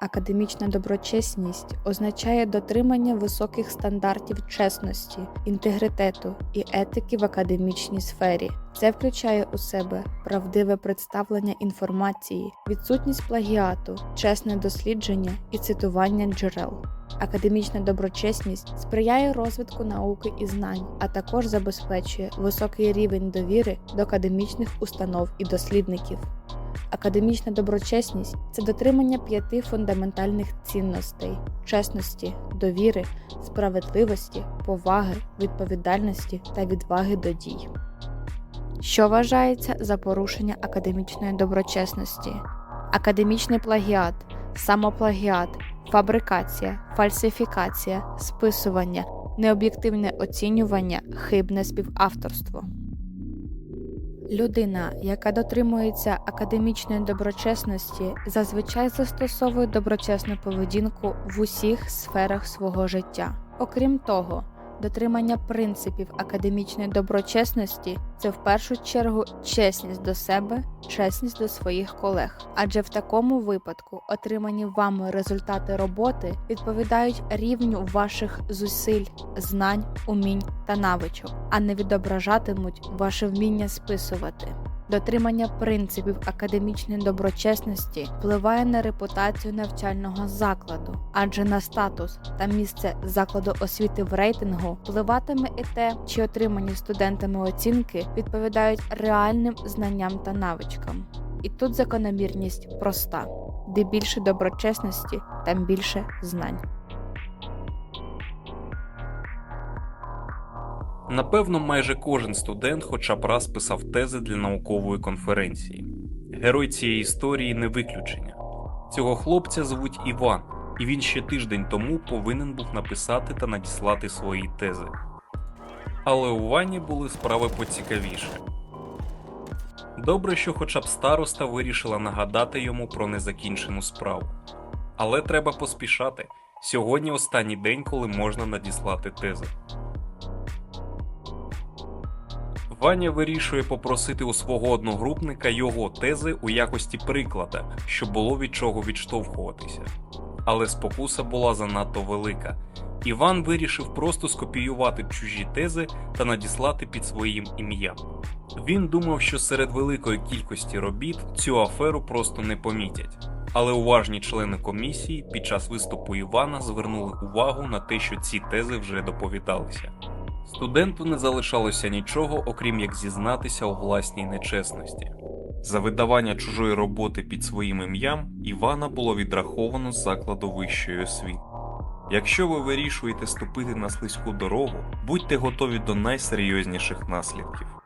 академічна доброчесність означає дотримання високих стандартів чесності, інтегритету і етики в академічній сфері. Це включає у себе правдиве представлення інформації, відсутність плагіату, чесне дослідження і цитування джерел. Академічна доброчесність сприяє розвитку науки і знань, а також забезпечує високий рівень довіри до академічних установ і дослідників. Академічна доброчесність це дотримання п'яти фундаментальних цінностей: чесності, довіри, справедливості, поваги, відповідальності та відваги до дій. Що вважається за порушення академічної доброчесності? Академічний плагіат, самоплагіат, фабрикація, фальсифікація, списування, необ'єктивне оцінювання, хибне співавторство. Людина, яка дотримується академічної доброчесності, зазвичай застосовує доброчесну поведінку в усіх сферах свого життя. Окрім того, дотримання принципів академічної доброчесності це в першу чергу чесність до себе, чесність до своїх колег. Адже в такому випадку отримані вами результати роботи відповідають рівню ваших зусиль, знань, умінь та навичок, а не відображатимуть ваше вміння списувати. Дотримання принципів академічної доброчесності впливає на репутацію навчального закладу, адже на статус та місце закладу освіти в рейтингу впливатиме і те, чи отримані студентами оцінки відповідають реальним знанням та навичкам. І тут закономірність проста: де більше доброчесності, там більше знань. Напевно, майже кожен студент хоча б раз писав тези для наукової конференції. Герой цієї історії не виключення. Цього хлопця звуть Іван, і він ще тиждень тому повинен був написати та надіслати свої тези. Але у Вані були справи поцікавіше. Добре, що хоча б староста вирішила нагадати йому про незакінчену справу. Але треба поспішати. Сьогодні останній день, коли можна надіслати тези. Ваня вирішує попросити у свого одногрупника його тези у якості приклада, щоб було від чого відштовхуватися. Але спокуса була занадто велика. Іван вирішив просто скопіювати чужі тези та надіслати під своїм ім'ям. Він думав, що серед великої кількості робіт цю аферу просто не помітять. Але уважні члени комісії під час виступу Івана звернули увагу на те, що ці тези вже доповідалися. Студенту не залишалося нічого, окрім як зізнатися у власній нечесності. За видавання чужої роботи під своїм ім'ям Івана було відраховано з закладу вищої освіти. Якщо ви вирішуєте ступити на слизьку дорогу, будьте готові до найсерйозніших наслідків.